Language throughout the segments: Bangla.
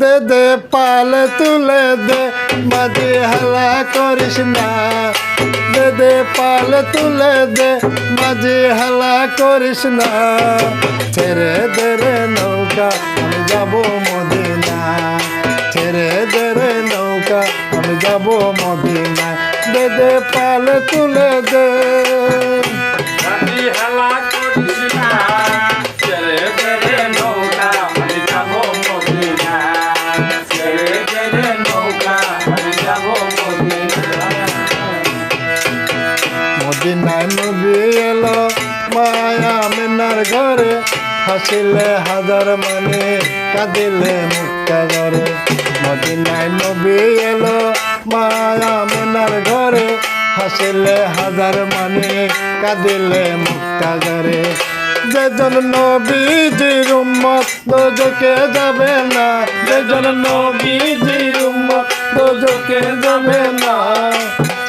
দে দে, পাল তুলে দে, মাঝে হালা করিস না। দে দে, পাল তুলে দে, মাঝে হালা করিস না। ছেড়ে দে রে নৌকা, আমি যাব মদিনা ছেড়ে দে রে নৌকা, আমি যাব মদিনা দে দে, পাল তুলে দে। মদিনায় নবী এলো মায়া মেনার ঘরে। হাসিলে হাজার মানে কাঁদিলে মুক্তা ঘরে। মদিনায় নবী এলো মায়া মেনার ঘরে। হাসিলে হাজার মানে কাঁদিলে মুক্তা ঘরে। যেজন নবীজির উম্মত, দোজকে যাবে না। যেজন নবীজির উম্মত, দোজকে যাবে না।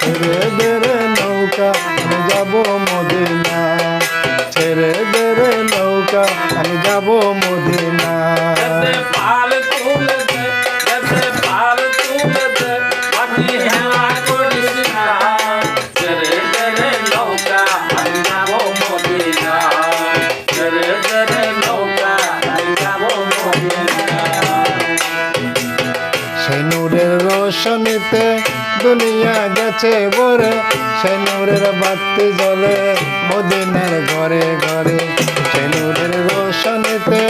ছেড়ে দে রে নৌকা নৌকা আমি যাব মদিনা সেই নূরের রোশনীতে দুনিয়া গেছে ভরে, সেই নূরের বাতি জ্বলে, মদিনার ঘরে ঘরে। সেই নূরের রোশনীতে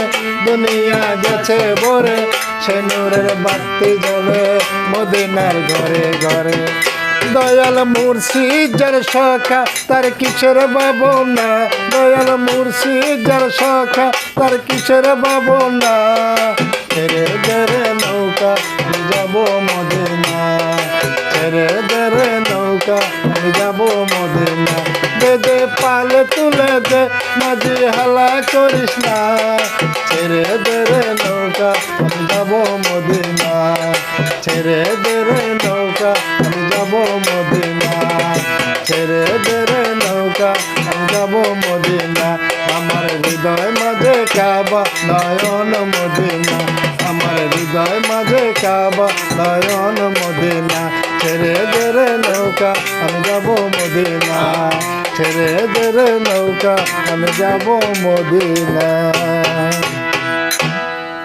দুনিয়া গেছে ভরে, সেই নূরের বাতি জ্বলে, মদিনার ঘরে ঘরে। দয়াল মুর্শিদার সখা, তার কিশোর বাবু না দয়াল মুর্শিদার সখা, তার কিশোর বাবু না দেরে নৌকা যাব মদিনা নৌকা আমি যাব মদিনা দে দে, পাল তুলে দে, মাঝি হালা করিস না। ছেড়ে দেরে নৌকা, আমি যাব মদিনা ছেড়ে দেরে নৌকা, আমি যাব মদিনা ছেড়ে দেরে নৌকা, আমি যাব মদিনা আমার হৃদয় মাঝে কাবা, নয়ন মদিনা আমার হৃদয় মাঝে কাবা, নয়ন ছেড়ে দেরে নৌকা আমি যাব মদিনা। ছেড়ে দেরে নৌকা আমি যাব মদিনা।